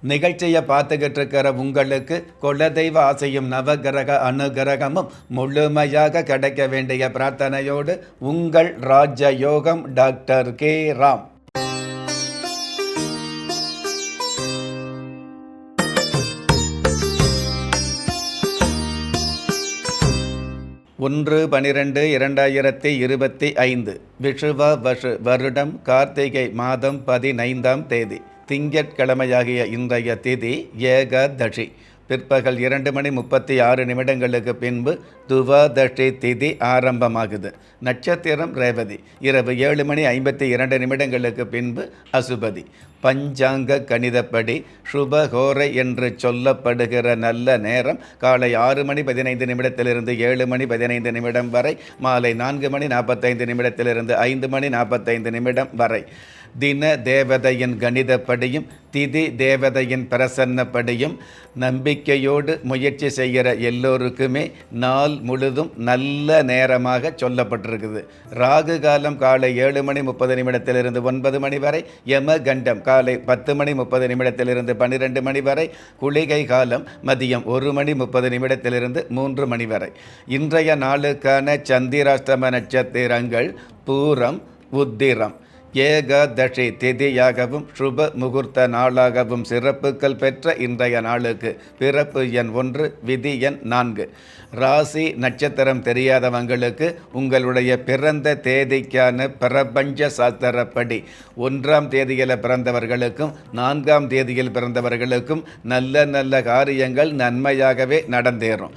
நிகழ்ச்சியை பார்த்துக்கிட்டு இருக்கிற உங்களுக்கு குலதெய்வ ஆசையும் நவகிரக அனுகிரகமும் முழுமையாக கிடைக்க வேண்டிய பிரார்த்தனையோடு உங்கள் ராஜயோகம் டாக்டர் கே ராம். ஒன்று பனிரெண்டு இரண்டாயிரத்தி இருபத்தி ஐந்து விஷுவ வஷு வருடம் கார்த்திகை மாதம் பதினைந்தாம் தேதி. திங்கட்கிழமையாகிய இன்றைய திதி ஏகாதஷி பிற்பகல் இரண்டு மணி முப்பத்தி ஆறு நிமிடங்களுக்கு பின்பு துவாதஷி திதி ஆரம்பமாகுது. நட்சத்திரம் ரேவதி. இரவு ஏழு மணி ஐம்பத்தி இரண்டு நிமிடங்களுக்கு பின்பு அசுபதி. பஞ்சாங்க கணிதப்படி சுபகோரை என்று சொல்லப்படுகிற நல்ல நேரம் காலை ஆறு மணி பதினைந்து நிமிடத்திலிருந்து ஏழு மணி பதினைந்து நிமிடம் வரை மாலை நான்கு மணி நாற்பத்தைந்து நிமிடத்திலிருந்து ஐந்து மணி நாற்பத்தைந்து நிமிடம் வரை. தின தேவதையின் கணிதப்படியும் திதி தேவதையின் பிரசன்னப்படியும் நம்பிக்கையோடு முயற்சி செய்கிற எல்லோருக்குமே நாள் முழுதும் நல்ல நேரமாக சொல்லப்பட்டிருக்குது. ராகு காலம் காலை ஏழு மணி முப்பது நிமிடத்திலிருந்து ஒன்பது மணி வரை யம கண்டம் காலை பத்து மணி முப்பது நிமிடத்திலிருந்து பன்னிரெண்டு மணி வரை குளிகை காலம் மதியம் ஒரு மணி முப்பது நிமிடத்திலிருந்து மூன்று மணி வரை. இன்றைய நாளுக்கான சந்திராஷ்டம நட்சத்திரங்கள் பூரம் உத்திரம். ஏகாதசி திதியாகவும் சுப முகூர்த்த நாளாகவும் சிறப்புகள் பெற்ற இன்றைய நாளுக்கு பிறப்பு எண் ஒன்று விதி எண் நான்கு. ராசி நட்சத்திரம் தெரியாதவங்களுக்கு உங்களுடைய பிறந்த தேதிக்கான பிரபஞ்ச சாஸ்திரப்படி ஒன்றாம் தேதியில் பிறந்தவர்களுக்கும் நான்காம் தேதியில் பிறந்தவர்களுக்கும் நல்ல நல்ல காரியங்கள் நன்மையாகவே நடந்தேறும்.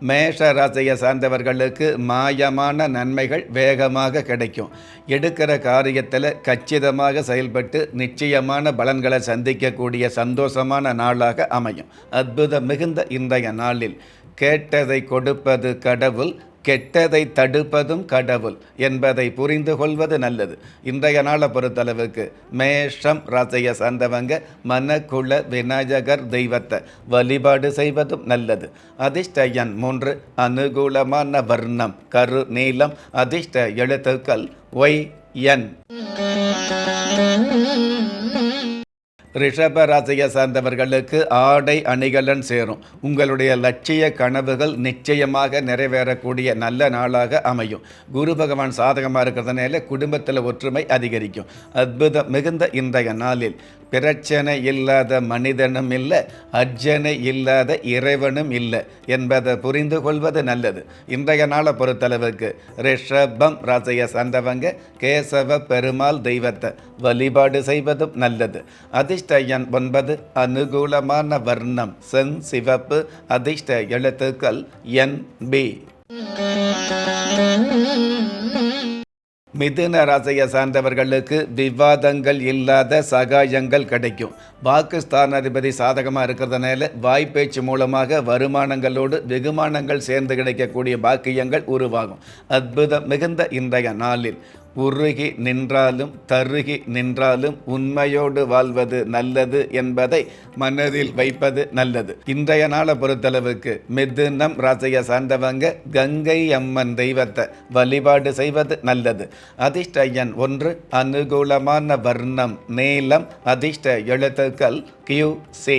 மேஷ ராசியை சார்ந்தவர்களுக்கு மாயமான நன்மைகள் வேகமாக கிடைக்கும். எடுக்கிற காரியத்தில் கச்சிதமாக செயல்பட்டு நிச்சயமான பலன்களை சந்திக்கக்கூடிய சந்தோஷமான நாளாக அமையும். அற்புதம் மிகுந்த இன்றைய நாளில் கேட்டதை கொடுப்பது கடவுள் கெட்டதை தடுப்பதும் கடவுள் என்பதை புரிந்து கொள்வது நல்லது. இன்றைய நாளை பொறுத்தளவுக்கு மேஷம் ராசியை சார்ந்தவங்க மனக்குள விநாயகர் தெய்வத்தை வழிபாடு செய்வதும் நல்லது. அதிர்ஷ்ட எண் மூன்று அனுகூலமான வர்ணம் கரு நீளம் அதிர்ஷ்ட எழுத்துக்கள் ஒய் என். ரிஷப ராசியை சார்ந்தவர்களுக்கு ஆடை அணிகலன் சேரும். உங்களுடைய லட்சிய கனவுகள் நிச்சயமாக நிறைவேறக்கூடிய நல்ல நாளாக அமையும். குரு பகவான் சாதகமாக இருக்கிறதுனால குடும்பத்தில் ஒற்றுமை அதிகரிக்கும். அற்புதம் மிகுந்த இன்றைய நாளில் பிரச்சனை இல்லாத மனிதனும் இல்லை அர்ஜனை இல்லாத இறைவனும் இல்லை என்பதை புரிந்து கொள்வது நல்லது. இன்றைய நாளை பொறுத்தளவுக்கு ரிஷபம் ராசியை சார்ந்தவங்க கேசவ பெருமாள் தெய்வத்தை வழிபாடு செய்வதும் நல்லது. அதிர்ஷ்ட எண் ஒன்பது அனுகூலமான வர்ணம் செங் சிவப்பு அதிர்ஷ்ட எழுத்துக்கள் என் பி. மிதுன ராசியை சார்ந்தவர்களுக்கு விவாதங்கள் இல்லாத சகாயங்கள் கிடைக்கும். பாகிஸ்தானாதிபதி சாதகமாக இருக்கிறதுனால வாய்ப்பேச்சு மூலமாக வருமானங்களோடு வெகுமானங்கள் சேர்ந்து கிடைக்கக்கூடிய பாக்கியங்கள் உருவாகும். அற்புதம் மிகுந்த இன்றைய நாளில். உருகி நின்றாலும் தருகி நின்றாலும் உண்மையோடு வாழ்வது நல்லது என்பதை மனதில் வைப்பது நல்லது. இன்றைய நாளை பொறுத்தளவுக்கு மிதுனம் ராசியை சார்ந்தவங்க கங்கை அம்மன் தெய்வத்தை வழிபாடு செய்வது நல்லது. அதிர்ஷ்ட எண் ஒன்று அனுகூலமான வர்ணம் நீளம் அதிர்ஷ்ட எழுத்துக்கள் கியூ சி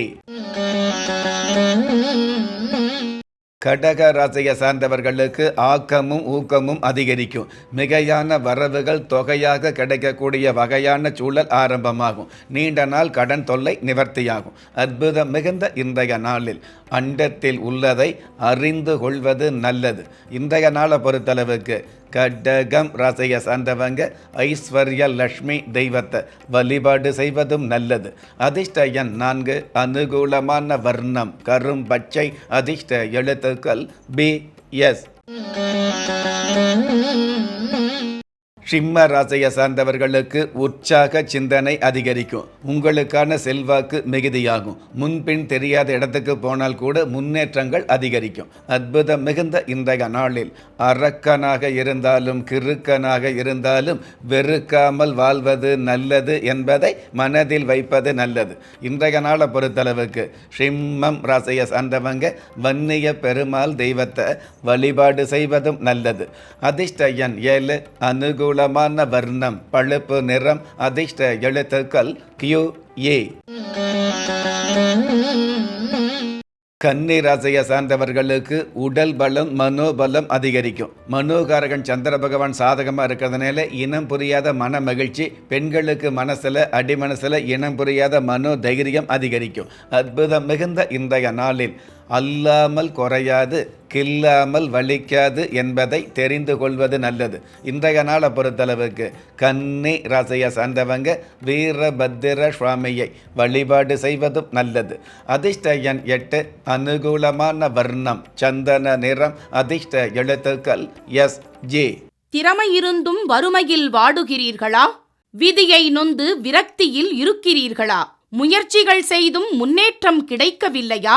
கடக ராசியை சார்ந்தவர்களுக்கு ஆக்கமும் ஊக்கமும் அதிகரிக்கும். மிகையான வரவுகள் தொகையாக கிடைக்கக்கூடிய வகையான சூழல் ஆரம்பமாகும். நீண்ட நாள் கடன் தொல்லை நிவர்த்தியாகும். அற்புதம் மிகுந்த இன்றைய நாளில். அண்டத்தில் உள்ளதை அறிந்து கொள்வது நல்லது. இன்றைய நாளை பொறுத்தளவுக்கு கடகம் ராசியை சார்ந்தவங்க ஐஸ்வர்ய லக்ஷ்மி தெய்வத்தை வழிபாடு செய்வதும் நல்லது. அதிர்ஷ்ட எண் நான்கு அனுகூலமான வர்ணம் கரும் பச்சை அதிர்ஷ்ட எழுத்துக்கள் பி எஸ். சிம்ம ராசியை சார்ந்தவர்களுக்கு உற்சாக சிந்தனை அதிகரிக்கும். உங்களுக்கான செல்வாக்கு மிகுதியாகும். முன்பின் தெரியாத இடத்துக்கு போனால் கூட முன்னேற்றங்கள் அதிகரிக்கும். அற்புதம் மிகுந்த இன்றைய நாளில். அரக்கனாக இருந்தாலும் கிறுக்கனாக இருந்தாலும் வெறுக்காமல் வாழ்வது நல்லது என்பதை மனதில் வைப்பது நல்லது. இன்றைய நாளை பொறுத்தளவுக்கு சிம்மம் ராசியை சார்ந்தவங்க வன்னிய பெருமாள் தெய்வத்தை வழிபாடு செய்வதும் நல்லது. அதிர்ஷ்ட எண் ஏழு அனுகூலமான வர்ணம் பழுப்பு நிறம் அதிர்ஷ்ட எழுத்துக்கள் கியூ ஏ கன்னி ராசியை சார்ந்தவர்களுக்கு உடல் பலம் மனோபலம் அதிகரிக்கும். மனோகாரகன் சந்திர பகவான் சாதகமாக இருக்கிறதுனால இனம் புரியாத மன மகிழ்ச்சி பெண்களுக்கு மனசில் அடிமனசில் இனம் புரியாத மனோ தைரியம் அதிகரிக்கும். அற்புதம் மிகுந்த இன்றைய நாளில். அல்லாமல் குறையாது கில்லாமல் வலிக்காது என்பதை தெரிந்து கொள்வது நல்லது. இன்றைய நாளை பொறுத்தளவுக்கு கன்னி ராசியை சார்ந்தவங்க வீரபத்திர சுவாமியை வழிபாடு செய்வதும் நல்லது. அதிர்ஷ்ட எண் எட்டு அனுகூலமான வர்ணம் சந்தன நிறம் அதிர்ஷ்ட எழுத்துக்கள் எஸ் ஜே. திறமை இருந்தும் வறுமையில் வாடுகிறீர்களா? விதியை நொந்து விரக்தியில் இருக்கிறீர்களா? முயற்சிகள் செய்தும் முன்னேற்றம் கிடைக்கவில்லையா?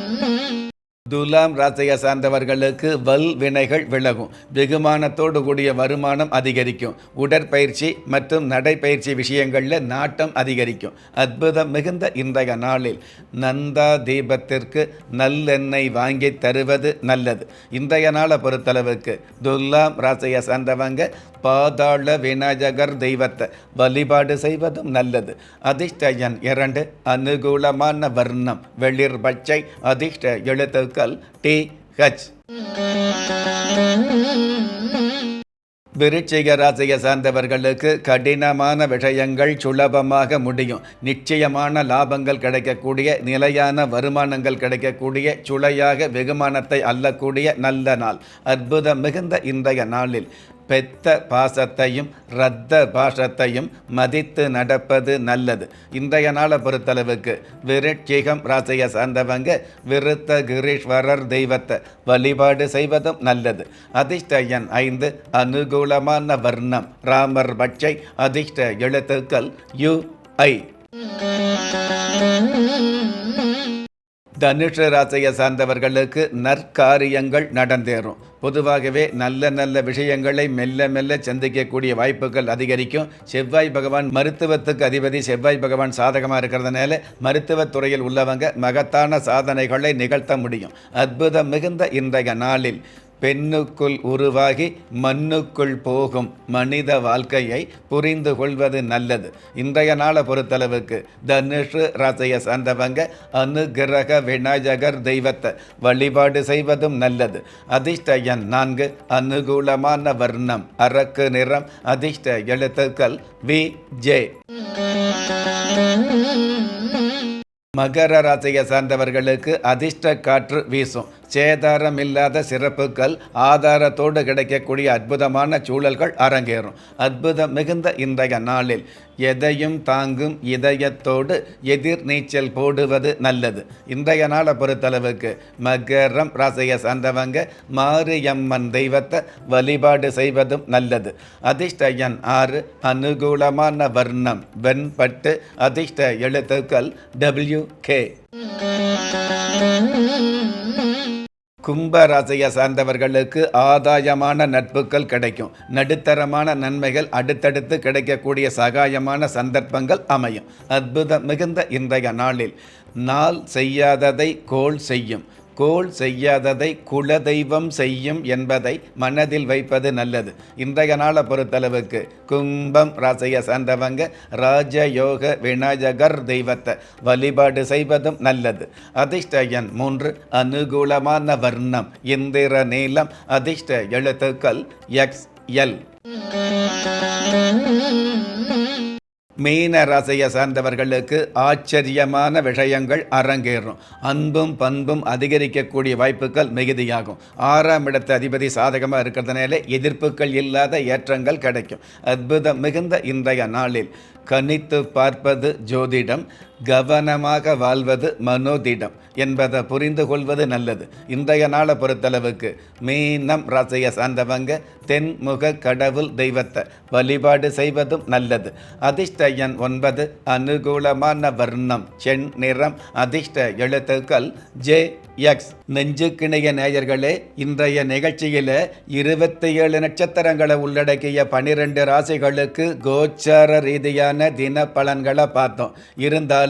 துலாம் ராசியை சார்ந்தவர்களுக்கு வல் வினைகள் விலகும். வெகுமானத்தோடு கூடிய வருமானம் அதிகரிக்கும். உடற்பயிற்சி மற்றும் நடைப்பயிற்சி விஷயங்களில் நாட்டம் அதிகரிக்கும். அற்புதம் மிகுந்த இன்றைய நாளில். நந்தா தீபத்திற்கு நல்லெண்ணெய் வாங்கி தருவது நல்லது. இன்றைய நாளை பொறுத்தளவுக்கு துலாம் ராசியை சார்ந்தவங்க பாதாள விநாயகர் தெய்வத்தை வழிபாடு செய்வதும் நல்லது. அதிர்ஷ்ட எண் இரண்டு அனுகூலமான வர்ணம். வெளிர் பச்சை அதிர்ஷ்ட எழுத்துக்கள் டி ஹச். விருச்சிக ராசியை சார்ந்தவர்களுக்கு கடினமான விஷயங்கள் சுலபமாக முடியும். நிச்சயமான லாபங்கள் கிடைக்கக்கூடிய நிலையான வருமானங்கள் கிடைக்கக்கூடிய சுளையாக வெகுமானத்தை அல்லக்கூடிய நல்ல நாள். அற்புதம் மிகுந்த இன்றைய நாளில். பெத்த பாசத்தையும் ரத்த பாஷத்தையும் மதித்து நடப்பது நல்லது. இன்றைய நாளை பொறுத்தளவுக்கு விருட்சிகம் ராசியை சார்ந்தவங்க விருத்த கிரீஸ்வரர் தெய்வத்தை வழிபாடு செய்வதும் நல்லது. அதிர்ஷ்ட எண் ஐந்து அனுகூலமான வர்ணம். ராமர் பட்சை அதிர்ஷ்ட எழுத்துக்கள் யு ஐ. தனுஷ ராசியை சார்ந்தவர்களுக்கு நற்காரியங்கள் நடந்தேறும். பொதுவாகவே நல்ல நல்ல விஷயங்களை மெல்ல மெல்ல சந்திக்கக்கூடிய வாய்ப்புகள் அதிகரிக்கும். செவ்வாய் பகவான் மருத்துவத்துக்கு அதிபதி செவ்வாய் பகவான் சாதகமாக இருக்கிறதுனால மருத்துவத் துறையில் உள்ளவங்க மகத்தான சாதனைகளை நிகழ்த்த முடியும். அற்புதம் மிகுந்த இன்றைய நாளில். பெண்ணுக்குள் உருவாகி மண்ணுக்குள் போகும் மனித வாழ்க்கையை புரிந்து கொள்வது நல்லது. இன்றைய நாளை பொறுத்தளவுக்கு தனுஷு ராசியை சார்ந்தவங்க அனுகிரக விநாயகர் தெய்வத்தை வழிபாடு செய்வதும் நல்லது. அதிர்ஷ்ட எண் நான்கு அனுகூலமான வர்ணம் அரக்கு நிறம் அதிர்ஷ்ட எழுத்துக்கள் வி ஜே. மகர ராசியை சார்ந்தவர்களுக்கு அதிர்ஷ்ட காற்று வீசும். சேதாரமில்லாத சிறப்புகள் ஆதாரத்தோடு கிடைக்கக்கூடிய அற்புதமான சூழல்கள் அரங்கேறும். அற்புதம் மிகுந்த இன்றைய நாளில் எதையும் தாங்கும் இதயத்தோடு எதிர் நீச்சல் போடுவது நல்லது. இன்றைய நாளை பொறுத்தளவுக்கு மகரம் ராசியை சார்ந்தவங்க மாரியம்மன் தெய்வத்தை வழிபாடு செய்வதும் நல்லது. அதிர்ஷ்ட எண் ஆறு அனுகூலமான வர்ணம் வெண்பட்டு அதிர்ஷ்ட எழுத்துக்கள் டபிள்யூ கே கும்பராசியை சார்ந்தவர்களுக்கு ஆதாயமான நட்புகள் கிடைக்கும். நடுத்தரமான நன்மைகள் அடுத்தடுத்து கிடைக்கக்கூடிய சகாயமான சந்தர்ப்பங்கள் அமையும். அற்புதம் மிகுந்த இன்றைய நாளில். நாள் செய்யாததை கோள் செய்யும். கோள் செய்யாததை குலதெய்வம் செய்யும் என்பதை மனதில் வைப்பது நல்லது. இன்றைய நாளை பொறுத்தளவுக்கு கும்பம் ராசியை சார்ந்தவங்க ராஜயோக விநாயகர் தெய்வத்தை வழிபாடு செய்வதும் நல்லது. அதிர்ஷ்ட எண் மூன்று அனுகூலமான வர்ணம் இந்திர நீளம் அதிர்ஷ்ட எழுத்துக்கள் எக்ஸ் எல். மீன ரசைய சார்ந்தவர்களுக்கு ஆச்சரியமான விஷயங்கள் அரங்கேறும். அன்பும் பண்பும் அதிகரிக்கக்கூடிய வாய்ப்புகள் மிகுதியாகும். ஆறாம் இடத்து அதிபதி சாதகமாக இருக்கிறதுனால எதிர்ப்புகள் இல்லாத ஏற்றங்கள் கிடைக்கும். அற்புதம் மிகுந்த இன்றைய நாளில். கணித்து பார்ப்பது ஜோதிடம். கவனமாக வாழ்வது மனோதிடம் என்பதை புரிந்து கொள்வது நல்லது. இன்றைய நாளை பொறுத்தளவுக்கு மீனம் ராசியை சார்ந்தவங்க தென்முக கடவுள் தெய்வத்தை வழிபாடு செய்வதும் நல்லது. அதிர்ஷ்ட எண் ஒன்பது அனுகூலமான வர்ணம் செண் நிறம் அதிர்ஷ்ட எழுத்துக்கள் ஜே எக்ஸ். நெஞ்சுக்கிணைய நேயர்களே இன்றைய நிகழ்ச்சியில் இருபத்தி ஏழு நட்சத்திரங்களை உள்ளடக்கிய பனிரெண்டு ராசிகளுக்கு கோச்சார ரீதியான தின பலன்களை பார்த்தோம். இருந்தாலும்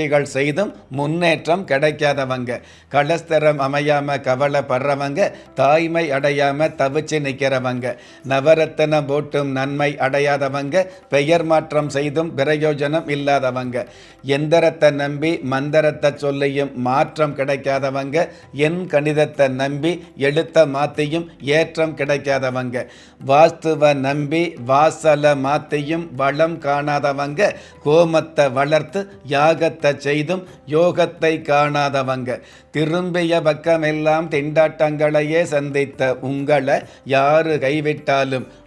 முயற்சிகள் செய்தும் முன்னேற்றம் கிடைக்காதவங்க. கலஸ்தரம் அமையாம கவலைப்படுறவங்க தாய்மை அடையாம தவிச்சு நிற்கிறவங்க நவரத்தனம் போட்டும் நன்மை அடையாதவங்க பெயர் மாற்றம் செய்தும் பிரயோஜனம் இல்லாதவங்க. எந்திரத்தை நம்பி மந்திரத்தை சொல்லியும் மாற்றம் கிடைக்காதவங்க என் கணிதத்தை நம்பி எழுத்த மாத்தியும் ஏற்றம் கிடைக்காதவங்க. வாஸ்துவை நம்பி வாசலை மாத்தியும் வளம் காணாதவங்க கோமத்தை வளர்த்து யாகத்தை செய்தும் யோகத்தை காணாதவங்க. திரும்பிய பக்கமெல்லாம் திண்டாட்டங்களையே சந்தித்த உங்களை யாரு கைவிட்டாலும்